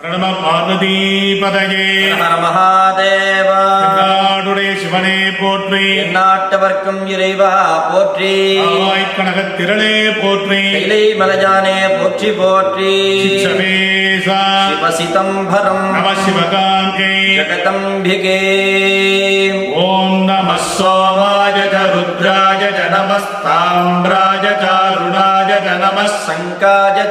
நம பார்வதீபதையே ஹர மகாதேவா நாடுடைய சிவனே போற்றி எந்நாட்டவர்க்கும் இறைவா போற்றி। ஆய்கனகத் திரளே போற்றி। கைலை மலஜானே போற்றி। போற்றி சிவசவேசா சிவசிதம்பரம்। நம சிவகாங்கே। ஜகதம்பிகே। ஓம் நம சோமாய ருத்ராய ச च नमः शङ्काय च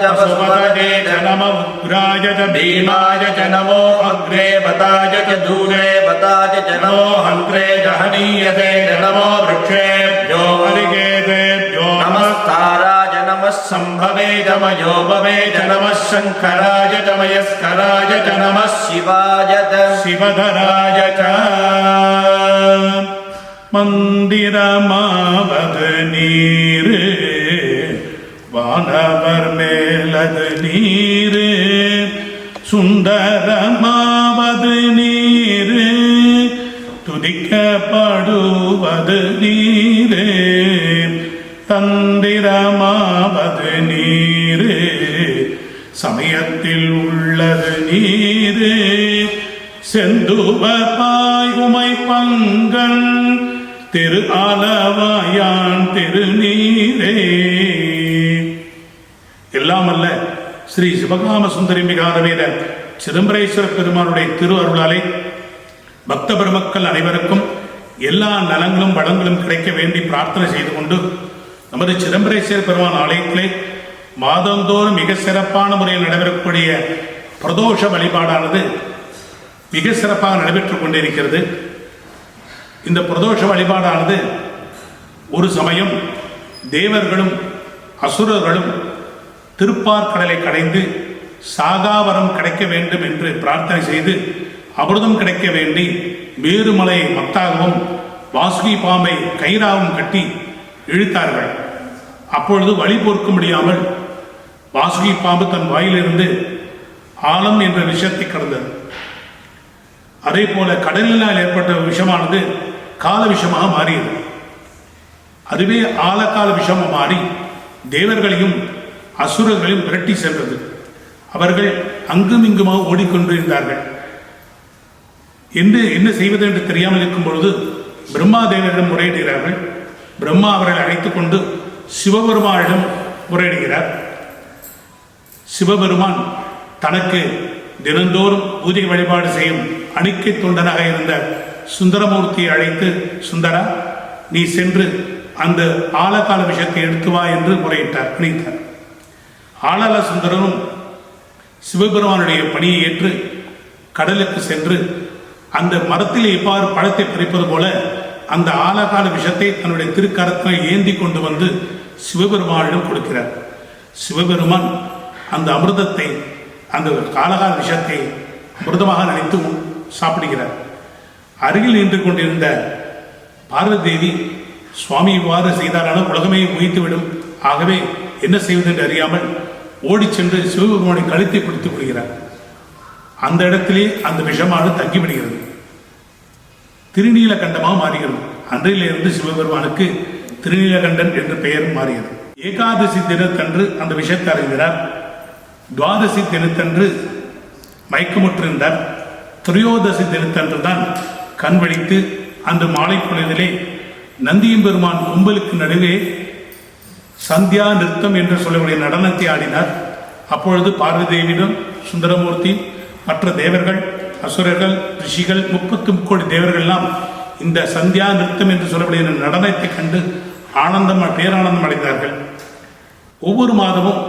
च नम उग्राय च भीमाय च नमो अग्रे वताय च दूरे च नमो हन्त्रे जहनीयते च नमो वृक्षेभ्यो अरिकेतेभ्यो नमस्ताराय नमः। सम्भवे जमयो भवे च नमः। शङ्कराय च मयस्कराय च नमः। शिवाय च शिवधराय च मन्दिरमावदनी। வானவர் மேலது நீரு சுந்தரமாவது நீரு துதிக்கப்படுவது நீரு தந்திரமாவது நீரு சமயத்தில் உள்ளது நீரு செந்துவப்பாய் உமை பங்கன் திரு அளவாயான் திருநீரே. எல்லாம் அல்ல. ஸ்ரீ சிவகாம சுந்தரி மிகாதவேத சிதம்பரேஸ்வர பெருமானுடைய திரு அருளாலே பக்த பெருமக்கள் அனைவருக்கும் எல்லா நலங்களும் வளங்களும் கிடைக்க வேண்டி பிரார்த்தனை செய்து கொண்டு நமது சிதம்பரேஸ்வர பெருமான் ஆலயத்திலே மாதந்தோறும் மிக சிறப்பான முறையில் நடைபெறக்கூடிய பிரதோஷ வழிபாடானது மிக சிறப்பாக நடைபெற்றுக் கொண்டிருக்கிறது. இந்த பிரதோஷ வழிபாடானது ஒரு சமயம் தேவர்களும் அசுரர்களும் திருப்பார்கடலை கடைந்து சாகாவரம் கிடைக்க வேண்டும் என்று பிரார்த்தனை செய்து அமிர்தம் கிடைக்க வேண்டி மேருமலையை மத்தாகவும் வாசுகி பாம்பை கயிறாவும் கட்டி இழுத்தார்கள். அப்பொழுது வழி பொறுக்க முடியாமல் வாசுகி பாம்பு தன் வாயிலிருந்து ஆழம் என்ற விஷத்தை கடந்தது. அதே போல கடலினால் ஏற்பட்ட விஷமானது கால விஷமாக மாறியது. அதுவே ஆழக்கால விஷமாக மாறி தேவர்களையும் அசுரர்களையும் விரட்டி சென்றது. அவர்கள் அங்கும் இங்குமாக ஓடிக்கொண்டிருந்தார்கள். என்று என்ன செய்வது என்று தெரியாமல் இருக்கும் பொழுது பிரம்மாதேவரிடம் முறையிடுகிறார்கள். பிரம்மா அவர்களை அழைத்துக் கொண்டு சிவபெருமானிடம் முறையிடுகிறார். சிவபெருமான் தனக்கு தினந்தோறும் பூஜை வழிபாடு செய்யும் அணிக்கை தொண்டனாக இருந்த சுந்தரமூர்த்தியை அழைத்து சுந்தரா நீ சென்று அந்த ஆழகால விஷயத்தை எடுத்து வா என்று முறையிட்டார் நினைத்தார் ஆளல சுந்தரரும் சிவபெருமானுடைய பணியை ஏற்று கடலுக்கு சென்று அந்த மரத்தில் எவ்வாறு பழத்தை பறிப்பது போல அந்த ஆழகால விஷத்தை தன்னுடைய திருக்கரத்தில் ஏந்தி கொண்டு வந்து சிவபெருமானிடம் கொடுக்கிறார். சிவபெருமான் அந்த அமிர்தத்தை அந்த காலகால விஷத்தை அமிர்தமாக நினைத்து சாப்பிடுகிறார். அருகில் நின்று கொண்டிருந்த பார்வதி தேவி சுவாமி இவ்வாறு செய்தாரான உலகமே உயித்துவிடும் ஆகவே என்ன செய்வது என்று அறியாமல் ஓடிச் சென்று சிவபெருமானை கழுத்தை பிடித்துக் கொள்கிறார். அந்த இடத்திலே அந்த விஷமானது தங்கிவிடுகிறது. திருநீலகண்டமாக மாறுகிறது. அன்றையிலிருந்து சிவபெருமானுக்கு திருநீலகண்டன் என்ற பெயரும் மாறியது. ஏகாதசி தினத்தன்று அந்த விஷயத்தை அறிகிறார். துவாதசி தினத்தன்று மயக்கமுற்றிருந்தார். திரையோதசி தினத்தன்று தான் கண் வழித்து அந்த மாலை பொழுதிலே நந்தியம் பெருமான் கும்பலுக்கு நடுவே சந்தியா நிறுத்தம் என்று சொல்லக்கூடிய நடனத்தை ஆடினார். அப்பொழுது பார்வதேவியிடம் சுந்தரமூர்த்தி மற்ற தேவர்கள் அசுரர்கள் ரிஷிகள் முப்பத்து முக்கோடி தேவர்கள்லாம் இந்த சந்தியா நிறுத்தம் என்று சொல்லக்கூடிய நடனத்தை கண்டு ஆனந்தம் பேரானந்தம் அடைந்தார்கள். ஒவ்வொரு மாதமும்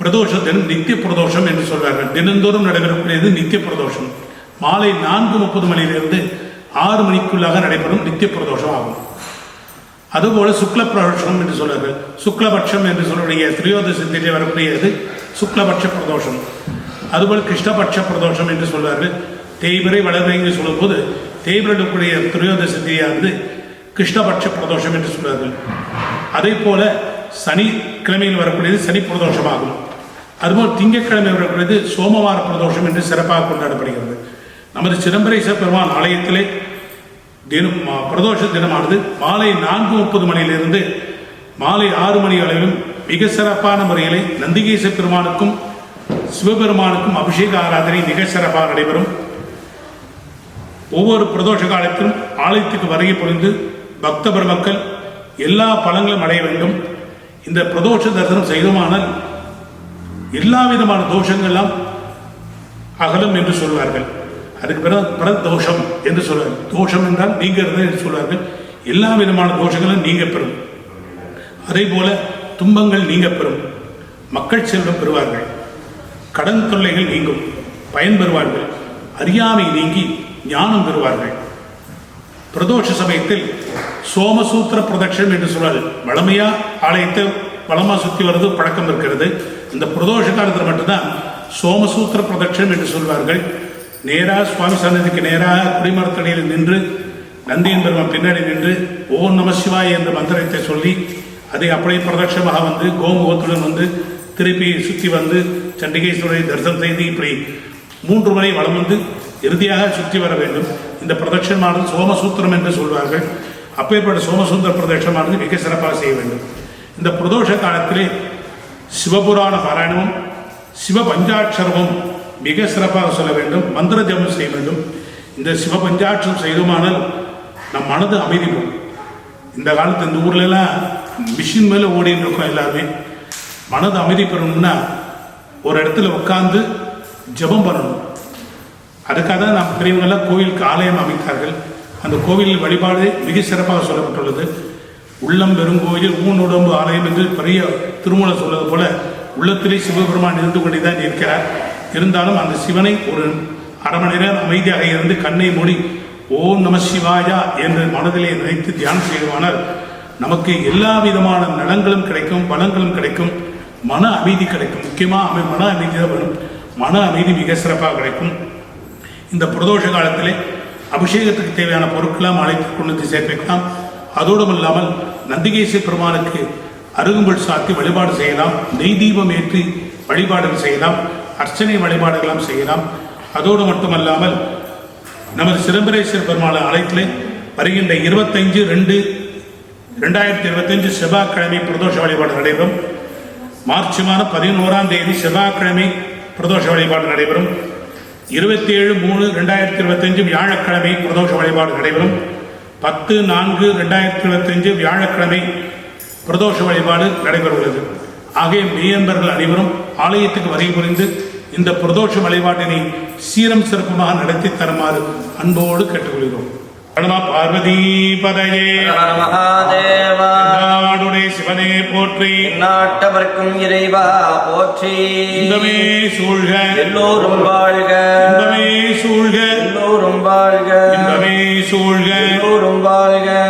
பிரதோஷத்தின் நித்திய பிரதோஷம் என்று சொல்வார்கள். தினந்தோறும் நடைபெறக்கூடியது நித்திய பிரதோஷம். மாலை நான்கு முப்பது மணியிலிருந்து ஆறு மணிக்குள்ளாக நடைபெறும் நித்திய பிரதோஷம் ஆகும். அதுபோல சுக்லபட்சம் என்று சொல்வார்கள் சுக்லபட்சம் என்று சொல்லக்கூடிய திரியோதசத்திலே வரக்கூடியது சுக்லபட்ச பிரதோஷம். அதுபோல் கிருஷ்ணபட்ச பிரதோஷம் என்று சொல்வார்கள். தேய்பிரை வளர்வை என்று சொல்லும்போது தேய்பிரனுக்குரிய திரியோதசத்தியானது கிருஷ்ணபட்ச பிரதோஷம் என்று சொல்வார்கள். அதே போல சனிக்கிழமையில் வரக்கூடியது சனி பிரதோஷமாகும். அதுபோல் திங்கட்கிழமை வரக்கூடியது சோமவார பிரதோஷம் என்று சிறப்பாக கொண்டாடப்படுகிறது. நமது சிதம்பரேஸ்வர பெருமான் ஆலயத்திலே தினம் பிரதோஷ தினமானது மாலை நான்கு முப்பது மணியிலிருந்து மாலை ஆறு மணி அளவிலும் மிக சிறப்பான முறையிலே நந்திகேச பெருமானுக்கும் சிவபெருமானுக்கும் அபிஷேக ஆராதனை மிக சிறப்பாக நடைபெறும். ஒவ்வொரு பிரதோஷ காலத்திலும் ஆலயத்துக்கு வருகை புரிந்து பக்த பெருமக்கள் எல்லா பலங்களும் அடைய வேண்டும். இந்த பிரதோஷ தரிசனம் செய்தோமானால் எல்லா விதமான தோஷங்கள்லாம் அகலும் என்று சொல்வார்கள். அதுக்கு பிறகு பிரதோஷம் என்று சொல்வார்கள். தோஷம் என்றால் நீங்கிறது என்று சொல்வார்கள். எல்லா விதமான தோஷங்களும் நீங்க பெறும் அதே போல துன்பங்கள் நீங்க பெறும் மக்கள் செல்வம் பெறுவார்கள். கடன் தொல்லைகள் நீங்கும். பயன் பெறுவார்கள். அறியாமை நீங்கி ஞானம் பெறுவார்கள். பிரதோஷ சமயத்தில் சோமசூத்திர பிரதட்சணம் என்று சொல்வார்கள். வளமையா ஆலயத்தை வளமா சுத்தி வர்றது பழக்கம் இருக்கிறது. இந்த பிரதோஷ காலத்தில் மட்டும்தான் சோமசூத்திர பிரதட்சணம் என்று சொல்வார்கள். நேராக சுவாமி சன்னதிக்கு நேராக குடிமரத்தடியில் நின்று நந்தியின் பெருமான் பின்னாடி நின்று ஓம் நம சிவாய் என்ற மந்திரத்தை சொல்லி அதை அப்படியே பிரதட்சமாக வந்து கோமுகத்துடன் வந்து திருப்பி சுற்றி வந்து சண்டிகேஸ்வரரை தரிசனம் செய்து இப்படி மூன்று முறை வளம் வந்து இறுதியாக சுற்றி வர வேண்டும். இந்த பிரதட்சணமானது சோமசூத்திரம் என்று சொல்வார்கள். அப்பேற்பட்ட சோமசுந்தர பிரதட்சணமானது மிக சிறப்பாக செய்ய வேண்டும். இந்த பிரதோஷ காலத்திலே சிவபுராண பாராயணமும் சிவ பஞ்சாட்சரமும் மிக சிறப்பாக சொல்ல வேண்டும் மந்திர ஜபம் செய்ய வேண்டும். இந்த சிவ செய்துமானால் நம் மனது அமைதி போகும் இந்த காலத்து இந்த ஊர்லெல்லாம் மிஷின் மேலே ஓடிட்டு இருக்கோம் எல்லாருமே. மனது அமைதி பெறணும்னா ஒரு இடத்துல உட்காந்து ஜெபம் பண்ணணும். அதுக்காக தான் நாம் பெரியவங்கெல்லாம் கோவிலுக்கு ஆலயம் அமைத்தார்கள். அந்த கோவிலில் வழிபாடு மிக சிறப்பாக சொல்லப்பட்டுள்ளது. உள்ளம் பெருங்கோயில் ஊன் உடம்பு ஆலயம் என்று பெரிய திருமூலம் சொல்வது போல உள்ளத்திலே சிவபெருமான் இருந்து கொண்டே தான் இருக்கிறார். இருந்தாலும் அந்த சிவனை ஒரு அரை மணி நேரம் அமைதியாக இருந்து கண்ணை மூடி ஓம் நம சிவாயா என்று மனதிலே நினைத்து தியானம் செய்வானால் நமக்கு எல்லா விதமான நலங்களும் கிடைக்கும் பலங்களும் கிடைக்கும் மன அமைதி கிடைக்கும். முக்கியமாக அமை மன அமைதி தான் வரும் மன அமைதி மிக சிறப்பாக கிடைக்கும். இந்த பிரதோஷ காலத்திலே அபிஷேகத்துக்கு தேவையான பொருட்களாம் அழைத்து கொண்டு வந்து சேர்ப்பிக்கலாம் அதோடும் இல்லாமல் நந்திகேஸ்வர பெருமானுக்கு அருகும்பல் சாத்தி வழிபாடு செய்யலாம். நெய் தீபம் ஏற்றி வழிபாடுகள் செய்யலாம். அர்ச்சனை வழிபாடுகளாம் செய்யலாம். அதோடு மட்டுமல்லாமல் நமது சிதம்பரேஸ்வர் பெருமாள் ஆலயத்திலே வருகின்ற இருபத்தைந்து ரெண்டு ரெண்டாயிரத்தி இருபத்தஞ்சு செவ்வாய்க்கிழமை பிரதோஷ வழிபாடு நடைபெறும். மார்ச் மாதம் பதினோராம் தேதி செவ்வாய்க்கிழமை பிரதோஷ வழிபாடு நடைபெறும். இருபத்தி ஏழு மூணு ரெண்டாயிரத்தி இருபத்தஞ்சு வியாழக்கிழமை பிரதோஷ வழிபாடு நடைபெறும். பத்து நான்கு ரெண்டாயிரத்தி இருபத்தஞ்சு வியாழக்கிழமை பிரதோஷ வழிபாடு நடைபெறுகிறது. ஆகிய மெய்யன்பர்கள் அனைவரும் ஆலயத்துக்கு வருகை புரிந்து இந்த பிரதோஷ வழிபாட்டினை சீரம் சிறப்புமாக நடத்தி தருமாறு அன்போடு கேட்டுக்கொள்கிறோம். பார்வதி பதையே. சிவனே போற்றி. நாட்டவர்க்கும் இறைவா போற்றி. இன்பமே சூழ்க. எல்லோரும் வாழ்க. இன்பமே சூழ்க. எல்லோரும் வாழ்க. இன்பமே சூழ்க. எல்லோரும் வாழ்க.